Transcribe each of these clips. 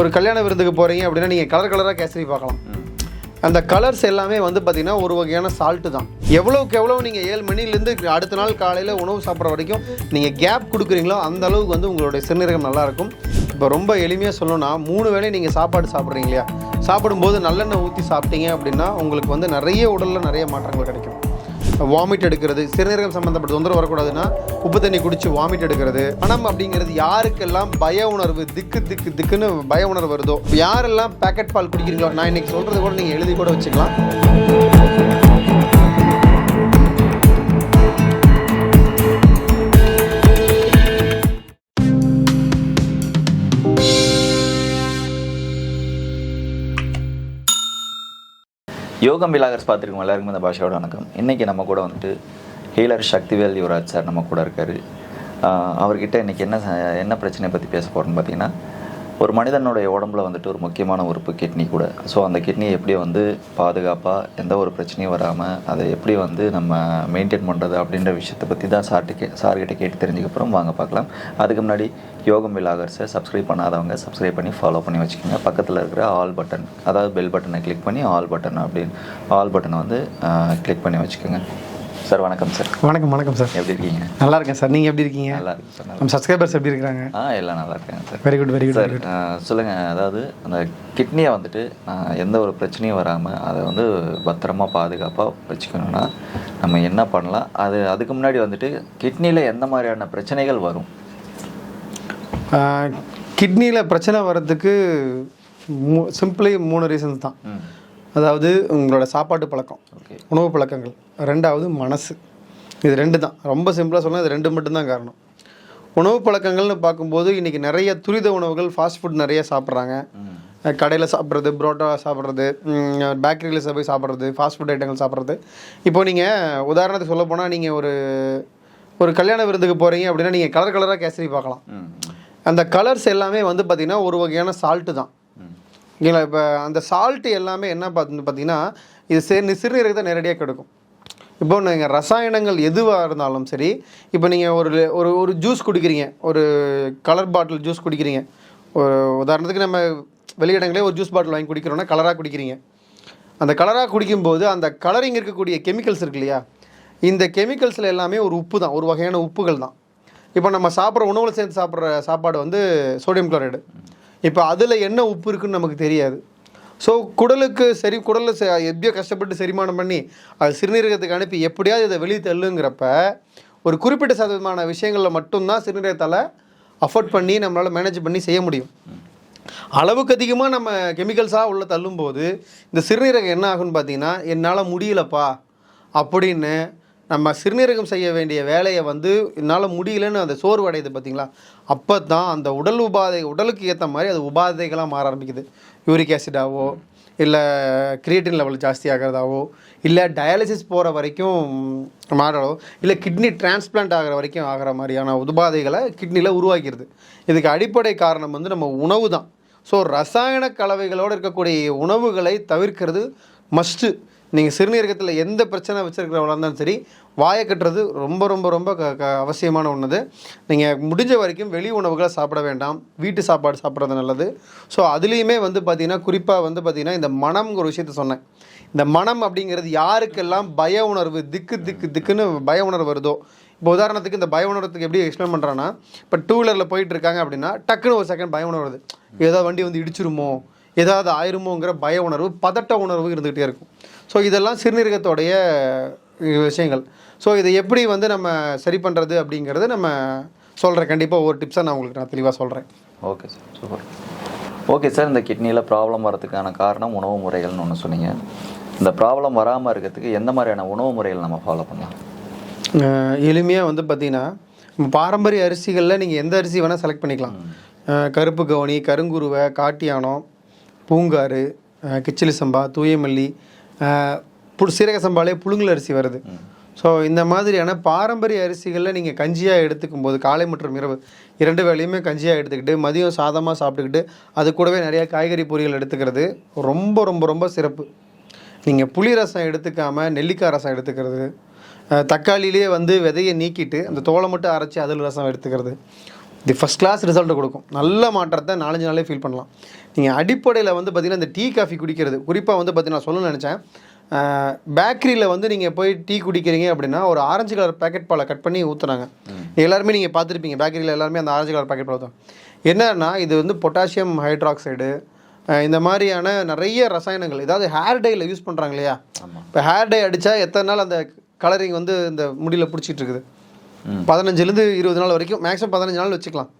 ஒரு கல்யாண விருந்துக்கு போகிறீங்க அப்படின்னா நீங்கள் கலர் கலராக கேசரி பார்க்கலாம். அந்த கலர்ஸ் எல்லாமே வந்து பார்த்திங்கன்னா ஒரு வகையான சால்ட்டு தான். எவ்வளோக்கு எவ்வளோ நீங்கள் ஏழு மணிலேருந்து அடுத்த நாள் காலையில் உணவு சாப்பிட்ற வரைக்கும் நீங்கள் கேப் கொடுக்குறீங்களோ அந்த அளவுக்கு வந்து உங்களுடைய சிறுநீரகம் நல்லாயிருக்கும் இப்போ ரொம்ப எளிமையாக சொல்லணும்னா மூணு வேளை நீங்கள் சாப்பாடு சாப்பிட்றீங்க இல்லையா? சாப்பிடும்போது நல்லெண்ணெய் ஊற்றி சாப்பிட்டீங்க அப்படின்னா உங்களுக்கு வந்து நிறைய உடலில் நிறைய மாற்றங்கள் கிடைக்கும். வாமிட் எடுக்கிறது சிறுநீரகம் சம்மந்தப்பட்ட தொந்தரவு வரக்கூடாதுன்னா உப்பு தண்ணி குடிச்சு வாமிட் எடுக்கிறது. மனம் அப்படிங்கிறது யாருக்கெல்லாம் பய உணர்வு திக்கு திக்கு திக்குன்னு பய உணர்வு வருதோ யாரெல்லாம் பேக்கெட் பால் குடிக்கிறீங்களோ நான் இன்னைக்கு சொல்கிறது கூட நீங்கள் எழுதி கூட வச்சுக்கலாம். யோகம் விலாகர்ஸ் பார்த்துருக்கோம் எல்லாருக்குமே இந்த பாஷையோட வணக்கம். இன்றைக்கி நம்ம கூட வந்துட்டு ஹீலர் சக்திவேல் யுவராஜ் சார் நம்ம கூட இருக்கார். அவர்கிட்ட இன்றைக்கி என்ன என்ன பிரச்சனையை பற்றி பேச போகிறோம்னு பார்த்தீங்கன்னா ஒரு மனிதனுடைய உடம்புல வந்துட்டு ஒரு முக்கியமான உறுப்பு கிட்னி கூட. ஸோ அந்த கிட்னியை எப்படி வந்து பாதுகாப்பாக எந்த ஒரு பிரச்சனையும் வராமல் அதை எப்படி வந்து நம்ம மெயின்டைன் பண்ணுறது அப்படின்ற விஷயத்தை பற்றி தான் சார்ட்டு கே சார்கிட்ட கேட்டு தெரிஞ்சுக்கப்புறம் வாங்க பார்க்கலாம். அதுக்கு முன்னாடி யோகம் விலாகர்ஸை சப்ஸ்கிரைப் பண்ணாதவங்க சப்ஸ்கிரைப் பண்ணி ஃபாலோ பண்ணி வச்சுக்கோங்க. பக்கத்தில் இருக்கிற ஆல் பட்டன் அதாவது பெல் பட்டனை கிளிக் பண்ணி ஆல் பட்டன் அப்படின்னு ஆல் பட்டனை வந்து கிளிக் பண்ணி வச்சுக்கோங்க. சார் வணக்கம் சார். வணக்கம் வணக்கம் சார். எப்படி இருக்கீங்க? நல்லா இருக்கேன் சார். நீங்கள் எப்படி இருக்கீங்க? நல்லா இருக்கு சார் நம்ம சப்ஸ்கிரைபர்ஸ் எப்படி இருக்காங்க ஆ எல்லாம் நல்லா இருக்காங்க sir. Very good very good sir ஆ, சொல்லுங்க. அதாவது அந்த கிட்னியை வந்துட்டு எந்த ஒரு பிரச்சனையும் வராமல் அதை வந்து பத்திரமா பாதுகாப்பாக வச்சுக்கணும்னா நம்ம என்ன பண்ணலாம்? அது அதுக்கு முன்னாடி வந்துட்டு கிட்னியில் எந்த மாதிரியான பிரச்சனைகள் வரும்? கிட்னியில் பிரச்சனை வர்றதுக்கு மூ சிம்பிளி மூணு ரீசன்ஸ் தான். அதாவது உங்களோட சாப்பாட்டு பழக்கம் உணவு பழக்கங்கள். ரெண்டாவது மனசு. இது ரெண்டு தான். ரொம்ப சிம்பிளாக சொன்னால் இது ரெண்டு மட்டும்தான் காரணம். உணவு பழக்கங்கள்னு பார்க்கும்போது இன்றைக்கி நிறைய துரித உணவுகள் ஃபாஸ்ட் ஃபுட் நிறைய சாப்பிட்றாங்க. கடையில் சாப்பிட்றது புரோட்டா சாப்பிட்றது பேக்கரியில் போய் சாப்பிட்றது ஃபாஸ்ட் ஃபுட் ஐட்டங்கள் சாப்பிட்றது. இப்போ நீங்கள் உதாரணத்துக்கு சொல்ல போனால் நீங்கள் ஒரு ஒரு கல்யாண விருந்துக்கு போகிறீங்க அப்படின்னா நீங்கள் கலர் கலராக கேசரி பார்க்கலாம். அந்த கலர்ஸ் எல்லாமே வந்து பார்த்திங்கன்னா ஒரு வகையான சால்ட்டு தான். ஓகேங்களா இப்போ அந்த சால்ட்டு எல்லாமே என்ன பார்த்து பார்த்தீங்கன்னா இது சிறு சிறுநீரகத்தை நேரடியாக கிடைக்கும். இப்போ நீங்கள் ரசாயனங்கள் எதுவாக இருந்தாலும் சரி இப்போ நீங்கள் ஒரு ஒரு ஒரு ஜூஸ் குடிக்கிறீங்க ஒரு கலர் பாட்டில் ஜூஸ் குடிக்கிறீங்க. ஒரு உதாரணத்துக்கு நம்ம வெளியிடங்களே ஒரு ஜூஸ் பாட்டில் வாங்கி குடிக்கிறோன்னா கலராக குடிக்கிறீங்க. அந்த கலராக குடிக்கும்போது அந்த கலரிங் இருக்கக்கூடிய கெமிக்கல்ஸ் இருக்கு இல்லையா? இந்த கெமிக்கல்ஸில் எல்லாமே ஒரு உப்பு தான் ஒரு வகையான உப்புகள் தான். இப்போ நம்ம சாப்பிட்ற உணவில் சேர்ந்து சாப்பிட்ற சாப்பாடு வந்து சோடியம் குளோரைடு இப்போ அதில் என்ன உப்பு இருக்குன்னு நமக்கு தெரியாது. ஸோ குடலுக்கு சரி குடலில் எப்படியோ கஷ்டப்பட்டு செரிமானம் பண்ணி அது சிறுநீரகத்துக்கு அனுப்பி எப்படியாவது இதை வெளியே தள்ளுங்கிறப்ப ஒரு குறிப்பிட்ட சதவீதமான விஷயங்களில் மட்டும்தான் சிறுநீரகத்தால் அஃபோர்ட் பண்ணி நம்மளால் மேனேஜ் பண்ணி செய்ய முடியும். அளவுக்கு அதிகமாக நம்ம கெமிக்கல்ஸாக உள்ள தள்ளும்போது இந்த சிறுநீரகம் என்ன ஆகுன்னு பார்த்தீங்கன்னா என்னால் முடியலப்பா அப்படின்னு நம்ம சிறுநீரகம் செய்ய வேண்டிய வேலையை வந்து என்னால் முடியலன்னு அந்த சோர்வு அடையுது பார்த்தீங்களா அப்போ தான் அந்த உடல் உபாதை உடலுக்கு ஏற்ற மாதிரி அது உபாதைகளாக மாற ஆரம்பிக்குது. யூரிக் ஆசிடாவோ இல்லை கிரியேட்டின் லெவல் ஜாஸ்தி ஆகிறதாவோ இல்லை டயாலிசிஸ் போகிற வரைக்கும் மாறலோ இல்லை கிட்னி டிரான்ஸ்பிளான்ட் ஆகிற வரைக்கும் ஆகிற மாதிரியான உபாதைகளை கிட்னியில் உருவாக்கிடுது இதுக்கு அடிப்படை காரணம் வந்து நம்ம உணவு தான் ஸோ ரசாயன கலவைகளோடு இருக்கக்கூடிய உணவுகளை தவிர்க்கிறது மஸ்ட்டு நீங்கள் சிறுநீரகத்தில் எந்த பிரச்சனை வச்சுருக்கிறவங்களா இருந்தாலும் சரி வாயை கட்டுறது ரொம்ப ரொம்ப ரொம்ப க க அவசியமான ஒன்று நீங்கள் முடிஞ்ச வரைக்கும் வெளி உணவுகளை சாப்பிட வேண்டாம். வீட்டு சாப்பாடு சாப்பிட்றது நல்லது. ஸோ அதுலேயுமே வந்து பார்த்திங்கன்னா குறிப்பாக வந்து பார்த்திங்கன்னா இந்த மனம்ங்கிற விஷயத்த சொன்னேன். இந்த மனம் அப்படிங்கிறது யாருக்கெல்லாம் பய உணர்வு திக்கு திக்கு திக்குன்னு பய உணர்வு வருதோ? இப்போ உதாரணத்துக்கு இந்த பய உணர்வுக்கு எப்படி எக்ஸ்பிளைன் பண்ணுறான்னா இப்போ டூ வீலரில் போயிட்டு இருக்காங்க அப்படின்னா டக்குன்னு ஒரு செகண்ட் பய உணர்வு வருது. ஏதாவது வண்டி வந்து இடிச்சிருமோ? ஏதாவது ஆயிருமோங்கிற பய உணர்வு பதட்ட உணர்வு இருந்துகிட்டே இருக்கும். ஸோ இதெல்லாம் சிறுநீரகத்தோடைய விஷயங்கள். ஸோ இதை எப்படி வந்து நம்ம சரி பண்ணுறது அப்படிங்கிறது நம்ம சொல்கிறேன் கண்டிப்பாக ஒவ்வொரு டிப்ஸாக நான் உங்களுக்கு நான் தெளிவாக சொல்கிறேன் okay sir super okay sir இந்த கிட்னியில் ப்ராப்ளம் வரதுக்கான காரணம் உணவு முறைகள்னு ஒன்று சொன்னீங்க. இந்த ப்ராப்ளம் வராமல் இருக்கிறதுக்கு எந்த மாதிரியான உணவு முறைகள் நம்ம ஃபாலோ பண்ணலாம்? எளிமையாக வந்து பார்த்தீங்கன்னா பாரம்பரிய அரிசிகளில் நீங்கள் எந்த அரிசி வேணால் செலக்ட் பண்ணிக்கலாம். கருப்பு கவுனி கருங்குருவை காட்டியானம் பூங்காறு கிச்சிலி சம்பா தூயமல்லி சீரக சம்பாலே புழுங்கல் அரிசி வருது. ஸோ இந்த மாதிரியான பாரம்பரிய அரிசிகளில் நீங்கள் கஞ்சியாக எடுத்துக்கும் போது காலை மற்றும் இரவு இரண்டு வேளையுமே கஞ்சியாக எடுத்துக்கிட்டு மதியம் சாதமாக சாப்பிட்டுக்கிட்டு அது கூடவே நிறைய காய்கறி பொரியல் எடுத்துக்கிறது ரொம்ப ரொம்ப ரொம்ப சிறப்பு. நீங்கள் புளி ரசம் எடுத்துக்காம நெல்லிக்காய் ரசம் எடுத்துக்கிறது அஹ் தக்காளியிலேயே வந்து விதையை நீக்கிட்டு அந்த தோலை மட்டும் அரைச்சி அதில் ரசம் எடுத்துக்கிறது. இது ஃபஸ்ட் கிளாஸ் ரிசல்ட்டை கொடுக்கும். நல்ல மாற்றத்தை நாலஞ்சு நாளே ஃபீல் பண்ணலாம். நீங்கள் அடிப்படையில் வந்து பார்த்தீங்கன்னா இந்த டீ காஃபி குடிக்கிறது குறிப்பாக வந்து பார்த்தீங்கன்னா சொல்ல நினச்சேன் பேக்கரியில் வந்து நீங்கள் போய் டீ குடிக்கிறீங்க அப்படின்னா ஒரு ஆரஞ்சு கலர் பேக்கெட் பாலை கட் பண்ணி ஊற்றுறாங்க எல்லாருமே நீங்கள் பார்த்துருப்பீங்க பேக்கரியில் எல்லாருமே அந்த ஆரஞ்சு கலர் பேக்கெட் பால் ஊற்றுறாங்க என்னன்னா இது வந்து பொட்டாசியம் ஹைட்ராக்சைடு இந்த மாதிரியான நிறைய ரசாயனங்கள் ஏதாவது ஹேர் டையில் யூஸ் பண்ணுறாங்க இல்லையா? இப்போ ஹேர் டை அடித்தா எத்தனை நாள் அந்த கலரிங் வந்து இந்த முடியில் பிடிச்சிட்டு இருக்குது. பதினஞ்சுலேருந்து இருபது நாள் வரைக்கும் மேக்ஸிமம் பதினஞ்சு நாள் வச்சுக்கலாம்.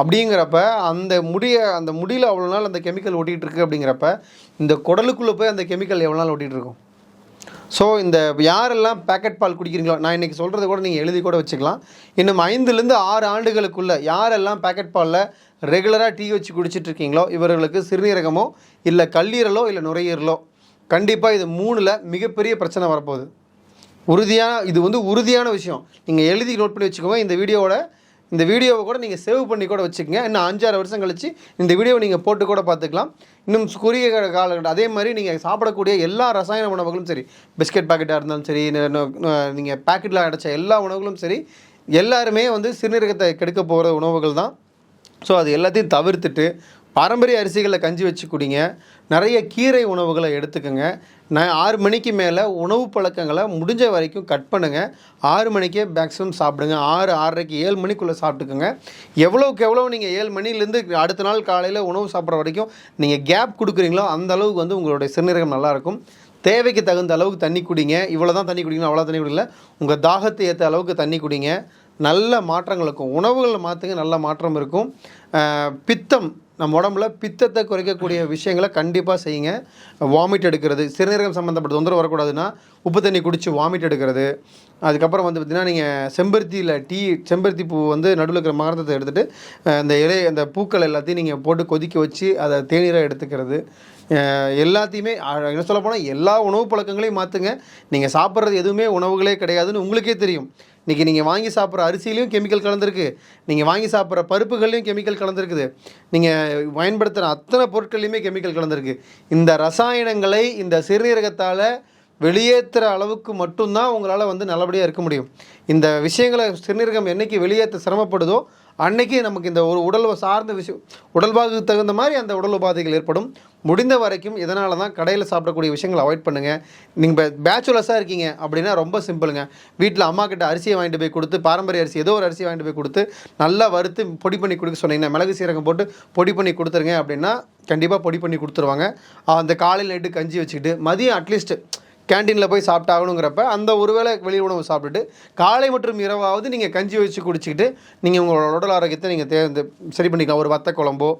அப்படிங்கிறப்ப அந்த முடிய அந்த முடியில் அவ்வளோ நாள் அந்த கெமிக்கல் ஒட்டிகிட்டு இருக்கு அப்படிங்கிறப்ப இந்த குடலுக்குள்ளே போய் அந்த கெமிக்கல் எவ்வளோ நாள் ஓட்டிகிட்டு இருக்கும் ஸோ இந்த யாரெல்லாம் பேக்கெட் பால் குடிக்கிறீங்களோ நான் இன்றைக்கி சொல்கிறத கூட நீங்கள் எழுதி கூட வச்சுக்கலாம். இன்னும் ஐந்துலேருந்து ஆறு ஆண்டுகளுக்குள்ளே யாரெல்லாம் பேக்கெட் பாலில் ரெகுலராக டீ வச்சு குடிச்சிட்டு இருக்கீங்களோ இவர்களுக்கு சிறுநீரகமோ இல்லை கல்லீரலோ இல்லை நுரையீரலோ கண்டிப்பாக இது மூணில் மிகப்பெரிய பிரச்சனை வரப்போகுது. உறுதியான இது வந்து உறுதியான விஷயம். நீங்கள் எழுதி நோட் பண்ணி வச்சுக்கோங்க. இந்த வீடியோவோட இந்த வீடியோவை கூட நீங்கள் சேவ் பண்ணி கூட வச்சுக்கோங்க. இன்னும் அஞ்சாறு வருஷம் கழிச்சு இந்த வீடியோவை நீங்கள் போட்டு கூட பார்த்துக்கலாம். இன்னும் குறுகிய கால- காலகட்டம் அதே மாதிரி நீங்கள் சாப்பிடக்கூடிய எல்லா ரசாயன உணவுகளும் சரி பிஸ்கட் பாக்கெட்டாக இருந்தாலும் சரி நீங்கள் பேக்கெட்டில் அடைச்ச எல்லா உணவுகளும் சரி எல்லாருமே வந்து சிறுநீரகத்தை கெடுக்க போகிற உணவுகள் தான். ஸோ அது எல்லாத்தையும் தவிர்த்துட்டு பாரம்பரிய அரிசிகளில் கஞ்சி வச்சு குடிங்க. நிறைய கீரை உணவுகளை எடுத்துக்கோங்க. நான் ஆறு மணிக்கு மேலே உணவு பழக்கங்களை முடிஞ்ச வரைக்கும் கட் பண்ணுங்கள் ஆறு மணிக்கே மேக்ஸிமம் சாப்பிடுங்க. ஆறு ஆறரைக்கு ஏழு மணிக்குள்ளே சாப்பிட்டுக்கோங்க. எவ்வளோக்கு எவ்வளோ நீங்கள் ஏழு மணிலேருந்து அடுத்த நாள் காலையில் உணவு சாப்பிட்ற வரைக்கும் நீங்கள் கேப் கொடுக்குறீங்களோ அந்த அளவுக்கு வந்து உங்களுடைய சிறுநீரகம் நல்லாயிருக்கும் தேவைக்கு தகுந்த அளவுக்கு தண்ணி குடிங்க. இவ்வளோ தான் தண்ணி குடிக்கணும் அவ்வளோ தண்ணி குடிக்கல. உங்கள் தாகத்தை ஏற்ற அளவுக்கு தண்ணி குடிங்க. நல்ல மாற்றங்கள் இருக்கும். உணவுகளை மாற்றுங்க நல்ல மாற்றம் இருக்கும். பித்தம் நம்ம உடம்புல பித்தத்தை குறைக்கக்கூடிய விஷயங்களை கண்டிப்பாக செய்யுங்க. வாமிட் எடுக்கிறது சிறுநீரகம் சம்மந்தப்பட்ட தொந்தரவு வரக்கூடாதுன்னா உப்பு தண்ணி குடித்து வாமிட் எடுக்கிறது. அதுக்கப்புறம் வந்து பார்த்திங்கன்னா நீங்கள் செம்பருத்தியில் டீ செம்பருத்தி பூ வந்து நடுவில் இருக்கிற மகரந்தத்தை எடுத்துகிட்டு அந்த இலை அந்த பூக்கள் எல்லாத்தையும் நீங்கள் போட்டு கொதிக்க வச்சு அதை தேநீராக எடுத்துக்கிறது. எல்லாத்தையுமே என்ன சொல்ல போனால் எல்லா உணவு பழக்கங்களையும் மாற்றுங்க நீங்கள் சாப்பிட்றது எதுவுமே உணவுகளே கிடையாதுன்னு உங்களுக்கே தெரியும். இன்றைக்கி நீங்கள் வாங்கி சாப்பிட்ற அரிசியிலையும் கெமிக்கல் கலந்துருக்கு. நீங்கள் வாங்கி சாப்பிட்ற பருப்புகள்லையும் கெமிக்கல் கலந்துருக்குது. நீங்கள் பயன்படுத்துகிற அத்தனை பொருட்கள்லையுமே கெமிக்கல் கலந்துருக்கு. இந்த ரசாயனங்களை இந்த சிறுநீரகத்தால் வெளியேற்றுற அளவுக்கு மட்டும்தான் உங்களால் வந்து நல்லபடியாக இருக்க முடியும். இந்த விஷயங்களை சிறுநீரகம் என்றைக்கு வெளியேற்ற சிரமப்படுதோ அன்னைக்கு நமக்கு இந்த ஒரு உடல் சார்ந்த விஷயம் உடல் உடல்வாகுக்கு தகுந்த மாதிரி அந்த உடல் உபாதைகள் ஏற்படும். முடிந்த வரைக்கும் இதனால தான் கடையில் சாப்பிடக்கூடிய விஷயங்களை அவாய்ட் பண்ணுங்கள் நீங்கள் பேச்சுலர்ஸாக இருக்கீங்க அப்படின்னா ரொம்ப சிம்பிளுங்க வீட்டில் அம்மா கிட்ட அரிசியை வாங்கிட்டு போய் கொடுத்து பாரம்பரிய அரிசி ஏதோ ஒரு அரிசி வாங்கிட்டு போய் கொடுத்து நல்லா வறுத்து பொடி பண்ணி கொடுக்க சொன்னீங்கன்னா மிளகு சீரகம் போட்டு பொடி பண்ணி கொடுத்துருங்க அப்படின்னா கண்டிப்பாக பொடி பண்ணி கொடுத்துருவாங்க. அந்த காலையில் நைட்டு கஞ்சி வச்சுக்கிட்டு மதியம் அட்லீஸ்ட் கேண்டீனில் போய் சாப்பிட்டாகணுங்கிறப்ப அந்த ஒருவேளை வெளி உணவு சாப்பிட்டுட்டு காலை மற்றும் இரவாவது நீங்கள் கஞ்சி வச்சு குடிச்சிக்கிட்டு நீங்கள் உங்களோட உடல் ஆரோக்கியத்தை நீங்கள் தே சரி பண்ணிக்கலாம். ஒரு வத்த குழம்போ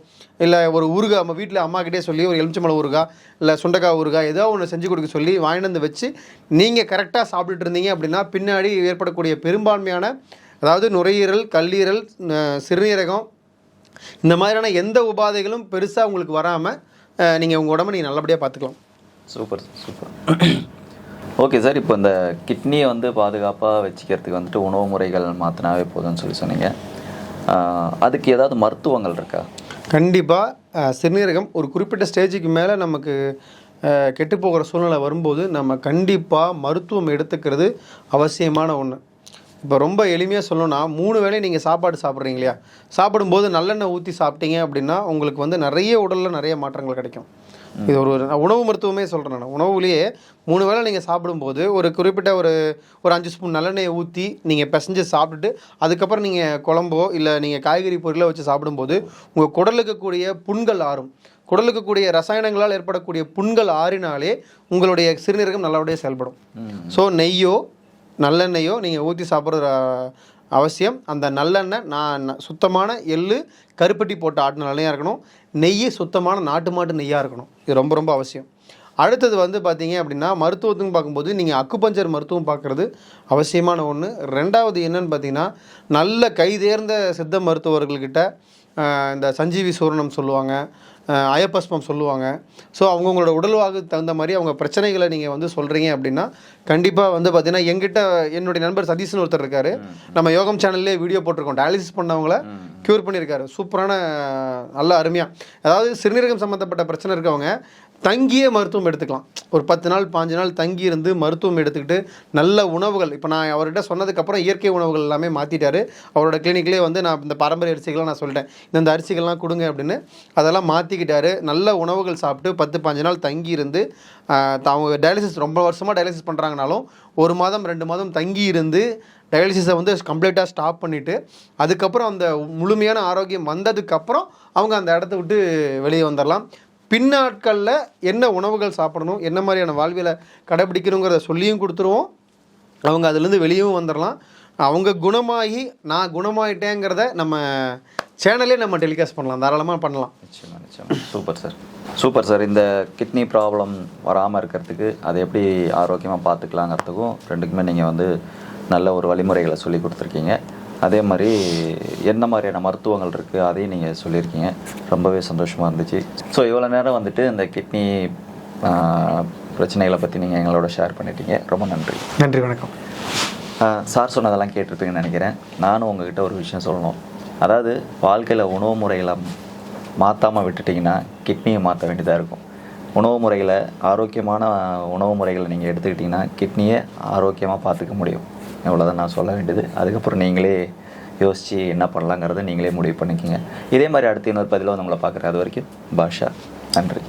இல்லை ஒரு ஊறுகாய் நம்ம வீட்டில் அம்மாக்கிட்டே சொல்லி ஒரு எலுமிச்சம்பழம் ஊருகா இல்லை சுண்டக்காய் ஊறுகாய் ஏதோ ஒன்று செஞ்சு கொடுக்க சொல்லி வாங்கிட்டு வந்து வச்சு நீங்கள் கரெக்டாக சாப்பிட்டுட்டு இருந்தீங்க அப்படின்னா பின்னாடி ஏற்படக்கூடிய பெரும்பான்மையான அதாவது நுரையீரல் கல்லீரல் சிறுநீரகம் இந்த மாதிரியான எந்த உபாதைகளும் பெருசாக உங்களுக்கு வராமல் நீங்கள் உங்கள் உடம்பை நீங்கள் நல்லபடியாக பார்த்துக்கலாம். Super super. ஓகே சார் இப்போ இந்த கிட்னியை வந்து பாதுகாப்பாக வச்சுக்கிறதுக்கு வந்துட்டு உணவு முறைகள் மாற்றினாவே போதும்னு சொல்லி சொன்னீங்க. அதுக்கு ஏதாவது மருத்துவங்கள் இருக்கா? கண்டிப்பாக சிறுநீரகம் ஒரு குறிப்பிட்ட ஸ்டேஜுக்கு மேலே நமக்கு கெட்டு போகிற சூழ்நிலை வரும்போது நம்ம கண்டிப்பாக மருத்துவம் எடுத்துக்கிறது அவசியமான ஒன்று இப்போ ரொம்ப எளிமையாக சொல்லணும்னா மூணு வேளை நீங்கள் சாப்பாடு சாப்பிட்றீங்க இல்லையா? சாப்பிடும்போது நல்லெண்ணெய் ஊற்றி சாப்பிட்டீங்க அப்படின்னா உங்களுக்கு வந்து நிறைய உடலில் நிறைய மாற்றங்கள் கிடைக்கும். இது ஒரு உணவு மருத்துவமே சொல்கிறேன் நான். உணவுலேயே மூணு வேளை நீங்கள் சாப்பிடும்போது ஒரு குறிப்பிட்ட ஒரு ஒரு அஞ்சு ஸ்பூன் நல்லெண்ணெயை ஊற்றி நீங்கள் பிசைஞ்சு சாப்பிட்டுட்டு அதுக்கப்புறம் நீங்கள் குழம்போ இல்லை நீங்கள் காய்கறி பொருளை வச்சு சாப்பிடும்போது உங்கள் குடலுக்கு கூடிய புண்கள் ஆறும். குடலுக்கு கூடிய ரசாயனங்களால் ஏற்படக்கூடிய புண்கள் ஆறினாலே உங்களுடைய சிறுநீரகம் நல்லபடியாக செயல்படும். ஸோ நெய்யோ நல்லெண்ணெய்யோ நீங்கள் ஊற்றி சாப்பிட்றது அஹ், அவசியம். அந்த நல்லெண்ணெய் நான் சுத்தமான எள்ளு கருப்பட்டி போட்ட ஆட்டு நல்லெண்ணெயாக இருக்கணும். நெய் சுத்தமான நாட்டு மாட்டு நெய்யாக இருக்கணும். இது ரொம்ப ரொம்ப அவசியம். அடுத்தது வந்து பார்த்தீங்க அப்படின்னா மருத்துவத்துன்னு பார்க்கும்போது நீங்கள் அக்குபஞ்சர் மருத்துவம் பார்க்குறது அவசியமான ஒன்று ரெண்டாவது என்னன்னு பார்த்தீங்கன்னா நல்ல கைதேர்ந்த சித்த மருத்துவர்கள்கிட்ட இந்த சஞ்சீவி சூரணம் சொல்லுவாங்க. அஹ், அயப்பஸ்மம் சொல்லுவாங்க. ஸோ அவங்கவுங்களோட உடல்வாகுக்கு தகுந்த மாதிரி அவங்க பிரச்சனைகளை நீங்கள் வந்து சொல்கிறீங்க அப்படின்னா கண்டிப்பாக வந்து பார்த்தீங்கன்னா எங்கிட்ட என்னுடைய நண்பர் சதீஷ்னு ஒருத்தர் இருக்காரு. நம்ம யோகம் சேனல்லே வீடியோ போட்டிருக்கோம். டயாலிசிஸ் பண்ணவங்கள க்யூர் பண்ணியிருக்காரு சூப்பரான நல்ல அருமையாக அதாவது சிறுநீரகம் சம்மந்தப்பட்ட பிரச்சனை இருக்கவங்க தங்கியே மருத்துவம் எடுத்துக்கலாம். ஒரு பத்து நாள் பாஞ்சு நாள் தங்கி இருந்து மருத்துவம் எடுத்துக்கிட்டு நல்ல உணவுகள் இப்போ நான் அவர்கிட்ட சொன்னதுக்கப்புறம் இயற்கை உணவுகள் எல்லாமே மாற்றிட்டாரு அவரோட கிளினிக்லேயே வந்து நான் இந்த பாரம்பரிய அரிசிகள்லாம் நான் சொல்லிட்டேன். இந்த அரிசிகள்லாம் கொடுங்க அப்படின்னு அதெல்லாம் மாற்றிக்கிட்டாரு நல்ல உணவுகள் சாப்பிட்டு பத்து பாஞ்சு நாள் தங்கி இருந்து அவங்க டயாலிசிஸ் ரொம்ப வருஷமாக டயாலிசிஸ் பண்ணுறாங்கனாலும் ஒரு மாதம் ரெண்டு மாதம் தங்கி இருந்து டயாலிசிஸை வந்து கம்ப்ளீட்டாக ஸ்டாப் பண்ணிவிட்டு அதுக்கப்புறம் அந்த முழுமையான ஆரோக்கியம் வந்ததுக்கப்புறம் அவங்க அந்த இடத்த விட்டு வெளியே வந்துடலாம் பின்னாட்களில் என்ன உணவுகள் சாப்பிடணும் என்ன மாதிரியான வாழ்வியலை கடைபிடிக்கணுங்கிறத சொல்லியும் கொடுத்துருவோம். அவங்க அதுலேருந்து வெளியும் வந்துடலாம். அவங்க குணமாகி நான் குணமாயிட்டேங்கிறத நம்ம சேனலே நம்ம டெலிகாஸ்ட் பண்ணலாம் தாராளமாக பண்ணலாம். நிச்சயமாக நிச்சயமாக சூப்பர் சார். சூப்பர் சார் இந்த கிட்னி ப்ராப்ளம் வராமல் இருக்கிறதுக்கு அதை எப்படி ஆரோக்கியமாக பார்த்துக்கலாங்கிறதுக்கும் ரெண்டுக்குமே நீங்கள் வந்து நல்ல ஒரு வழிமுறைகளை சொல்லி கொடுத்துருக்கீங்க. அதே மாதிரி என்ன மாதிரியான மருத்துவங்கள் இருக்குது அதையும் நீங்கள் சொல்லியிருக்கீங்க. ரொம்பவே சந்தோஷமாக இருந்துச்சு. ஸோ இவ்வளோ நேரம் வந்துட்டு இந்த கிட்னி பிரச்சனைகளை பற்றி நீங்கள் எங்களோட ஷேர் பண்ணிட்டீங்க. ரொம்ப நன்றி. நன்றி வணக்கம். சார் சொன்னதெல்லாம் கேட்டிருப்பீங்கன்னு நினைக்கிறேன். நானும் உங்ககிட்ட ஒரு விஷயம் சொல்லணும். அதாவது வாழ்க்கையில் உணவு முறைகளை மாற்றாமல் விட்டுட்டிங்கன்னா கிட்னியை மாற்ற வேண்டியதாக இருக்கும். உணவு முறைகளை ஆரோக்கியமான உணவு முறைகளை நீங்கள் எடுத்துக்கிட்டிங்கன்னா கிட்னியை ஆரோக்கியமாக பார்த்துக்க முடியும். இவ்வளோதான் நான் சொல்ல வேண்டியது. அதுக்கப்புறம் நீங்களே யோசித்து என்ன பண்ணலாங்கிறத நீங்களே முடிவு பண்ணிக்கோங்க. இதே மாதிரி அடுத்த இன்னொரு பதிலாக வந்து உங்களை பார்க்குறேன். அது வரைக்கும் பாஷா. நன்றி.